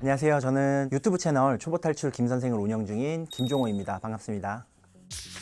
안녕하세요. 저는 유튜브 채널 초보 탈출 김 선생을 운영 중인 김종호입니다. 반갑습니다.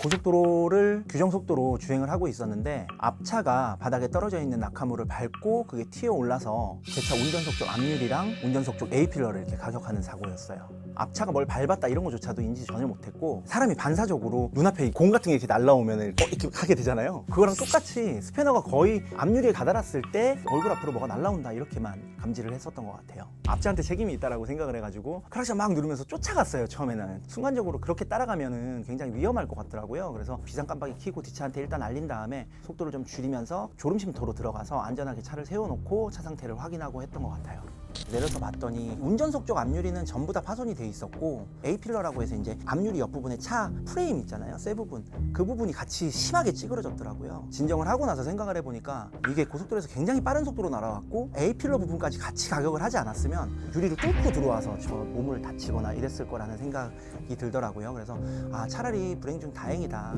고속도로를 규정 속도로 주행을 하고 있었는데 앞차가 바닥에 떨어져 있는 낙하물을 밟고 그게 튀어 올라서 제 차 운전석 쪽 앞유리랑 운전석 쪽 A필러를 이렇게 가격하는 사고였어요. 앞차가 뭘 밟았다 이런 거조차도 인지 전혀 못했고 사람이 반사적으로 눈앞에 공 같은 게 이렇게 날라오면 이렇게 하게 되잖아요. 그거랑 똑같이 스패너가 거의 앞유리에 가달았을 때 얼굴 앞으로 뭐가 날라온다 이렇게만 감지를 했었던 것 같아요. 앞차한테 책임이 있다라고 생각을 해가지고 크락션 막 누르면서 쫓아갔어요 처음에는 순간적으로 그렇게 따라가면은 굉장히 위험할 것 같더라고요. 그래서 비상 깜빡이 켜고 뒷차한테 일단 알린 다음에 속도를 좀 줄이면서 졸음쉼터로 들어가서 안전하게 차를 세워놓고 차 상태를 확인하고 했던 것 같아요. 내려서 봤더니 운전석 쪽 앞유리는 전부 다 파손이 돼 있었고 A 필러라고 해서 이제 앞유리 옆부분에 차 프레임 있잖아요 쇠 부분. 그 부분이 같이 심하게 찌그러졌더라고요. 진정을 하고 나서 생각을 해보니까 이게 고속도로에서 굉장히 빠른 속도로 날아왔고 A 필러 부분까지 같이 가격을 하지 않았으면 유리를 뚫고 들어와서 저 몸을 다치거나 이랬을 거라는 생각이 들더라고요. 그래서 아 차라리 불행 중 다행이다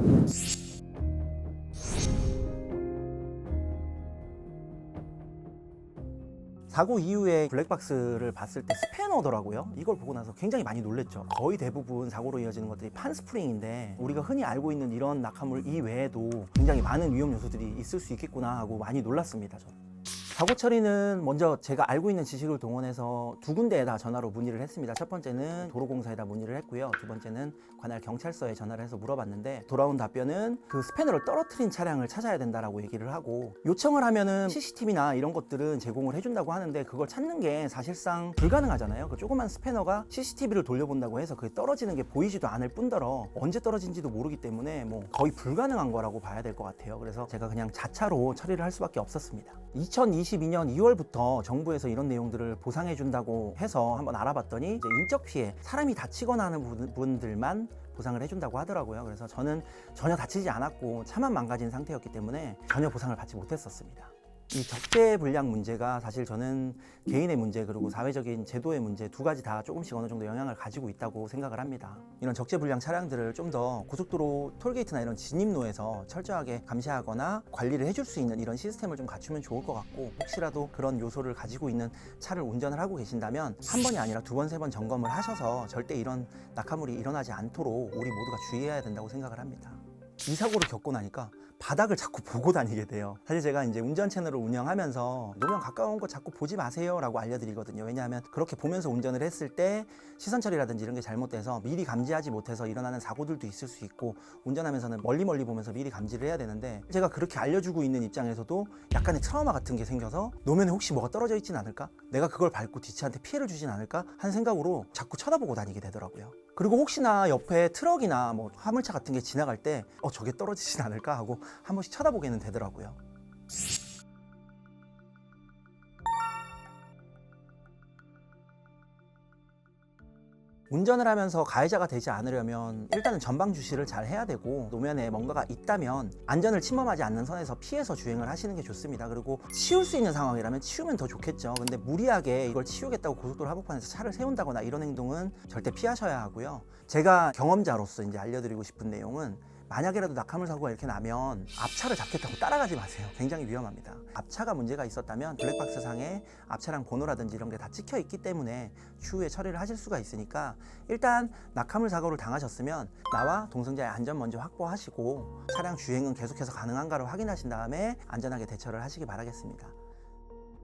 사고 이후에 블랙박스를 봤을 때 스패너더라고요. 이걸 보고 나서 굉장히 많이 놀랬죠. 거의 대부분 사고로 이어지는 것들이 판스프링인데 우리가 흔히 알고 있는 이런 낙하물 이외에도 굉장히 많은 위험 요소들이 있을 수 있겠구나 하고 많이 놀랐습니다. 저는. 사고 처리는 먼저 제가 알고 있는 지식을 동원해서 두 군데에다 전화로 문의를 했습니다. 첫 번째는 도로공사에다 문의를 했고요. 두 번째는 관할 경찰서에 전화를 해서 물어봤는데 돌아온 답변은 그 스패너를 떨어뜨린 차량을 찾아야 된다라고 얘기를 하고 요청을 하면은 CCTV나 이런 것들은 제공을 해준다고 하는데 그걸 찾는 게 사실상 불가능하잖아요. 그 조그만 스패너가 CCTV를 돌려본다고 해서 그게 떨어지는 게 보이지도 않을 뿐더러 언제 떨어진지도 모르기 때문에 뭐 거의 불가능한 거라고 봐야 될 것 같아요. 그래서 제가 그냥 자차로 처리를 할 수밖에 없었습니다. 2022년 2월부터 정부에서 이런 내용들을 보상해 준다고 해서 한번 알아봤더니 이제 인적 피해, 사람이 다치거나 하는 분- 분들만 보상을 해준다고 하더라고요. 그래서 저는 전혀 다치지 않았고 차만 망가진 상태였기 때문에 전혀 보상을 받지 못했었습니다. 이 적재 불량 문제가 사실 저는 개인의 문제 그리고 사회적인 제도의 문제 두 가지 다 조금씩 어느 정도 영향을 가지고 있다고 생각을 합니다. 이런 적재 불량 차량들을 좀 더 고속도로 톨게이트나 이런 진입로에서 철저하게 감시하거나 관리를 해줄 수 있는 이런 시스템을 좀 갖추면 좋을 것 같고 혹시라도 그런 요소를 가지고 있는 차를 운전을 하고 계신다면 한 번이 아니라 두 번, 세 번 점검을 하셔서 절대 이런 낙하물이 일어나지 않도록 우리 모두가 주의해야 된다고 생각을 합니다. 이 사고를 겪고 나니까 바닥을 자꾸 보고 다니게 돼요. 사실 제가 이제 운전 채널을 운영하면서 노면 가까운 거 자꾸 보지 마세요라고 알려드리거든요. 왜냐하면 그렇게 보면서 운전을 했을 때 시선 처리라든지 이런 게 잘못돼서 미리 감지하지 못해서 일어나는 사고들도 있을 수 있고 운전하면서는 멀리 멀리 보면서 미리 감지를 해야 되는데 제가 그렇게 알려주고 있는 입장에서도 약간의 트라우마 같은 게 생겨서 노면에 혹시 뭐가 떨어져 있진 않을까? 내가 그걸 밟고 뒤차한테 피해를 주진 않을까? 하는 생각으로 자꾸 쳐다보고 다니게 되더라고요. 그리고 혹시나 옆에 트럭이나 뭐 화물차 같은 게 지나갈 때 어 저게 떨어지진 않을까 하고 한 번씩 쳐다보게는 되더라고요. 운전을 하면서 가해자가 되지 않으려면 일단은 전방 주시를 잘 해야 되고 노면에 뭔가가 있다면 안전을 침범하지 않는 선에서 피해서 주행을 하시는 게 좋습니다. 그리고 치울 수 있는 상황이라면 치우면 더 좋겠죠. 근데 무리하게 이걸 치우겠다고 고속도로 한복판에서 차를 세운다거나 이런 행동은 절대 피하셔야 하고요. 제가 경험자로서 이제 알려드리고 싶은 내용은 만약에라도 낙하물 사고가 이렇게 나면 앞차를 잡겠다고 따라가지 마세요. 굉장히 위험합니다. 앞차가 문제가 있었다면 블랙박스 상에 앞차량 번호라든지 이런 게 다 찍혀 있기 때문에 추후에 처리를 하실 수가 있으니까 일단 낙하물 사고를 당하셨으면 나와 동승자의 안전 먼저 확보하시고 차량 주행은 계속해서 가능한가를 확인하신 다음에 안전하게 대처를 하시기 바라겠습니다.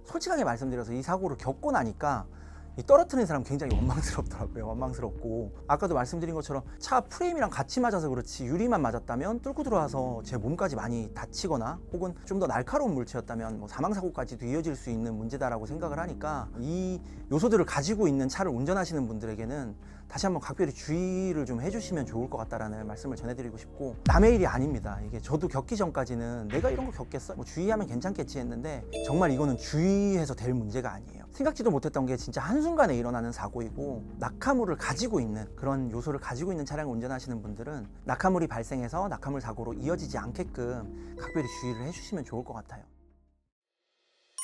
솔직하게 말씀드려서 이 사고를 겪고 나니까 이 떨어뜨리는 사람 굉장히 원망스럽더라고요. 원망스럽고 아까도 말씀드린 것처럼 차 프레임이랑 같이 맞아서 그렇지 유리만 맞았다면 뚫고 들어와서 제 몸까지 많이 다치거나 혹은 좀 더 날카로운 물체였다면 뭐 사망 사고까지도 이어질 수 있는 문제다라고 생각을 하니까 이 요소들을 가지고 있는 차를 운전하시는 분들에게는 다시 한번 각별히 주의를 좀 해주시면 좋을 것 같다라는 말씀을 전해드리고 싶고 남의 일이 아닙니다. 이게 저도 겪기 전까지는 내가 이런 거 겪겠어? 뭐 주의하면 괜찮겠지 했는데 정말 이거는 주의해서 될 문제가 아니에요. 생각지도 못했던 게 진짜 한순간에 일어나는 사고이고 낙하물을 가지고 있는 그런 요소를 가지고 있는 차량을 운전하시는 분들은 낙하물이 발생해서 낙하물 사고로 이어지지 않게끔 각별히 주의를 해주시면 좋을 것 같아요.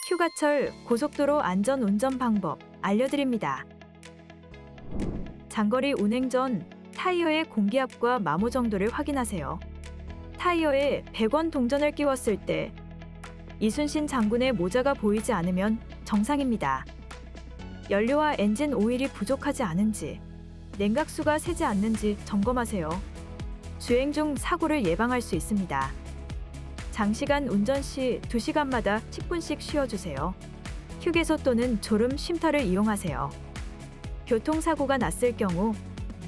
휴가철 고속도로 안전 운전 방법 알려드립니다. 장거리 운행 전 타이어의 공기압과 마모 정도를 확인하세요. 타이어에 100원 동전을 끼웠을 때 이순신 장군의 모자가 보이지 않으면 정상입니다. 연료와 엔진 오일이 부족하지 않은지, 냉각수가 새지 않는지 점검하세요. 주행 중 사고를 예방할 수 있습니다. 장시간 운전 시 2시간마다 10분씩 쉬어주세요. 휴게소 또는 졸음 쉼터를 이용하세요. 교통사고가 났을 경우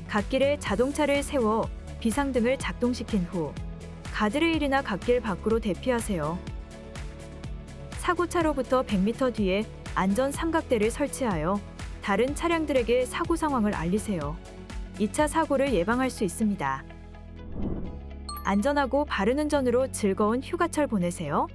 갓길에 자동차를 세워 비상등을 작동시킨 후 가드레일이나 갓길 밖으로 대피하세요. 사고차로부터 100m 뒤에 안전 삼각대를 설치하여 다른 차량들에게 사고 상황을 알리세요. 2차 사고를 예방할 수 있습니다. 안전하고 바른 운전으로 즐거운 휴가철 보내세요.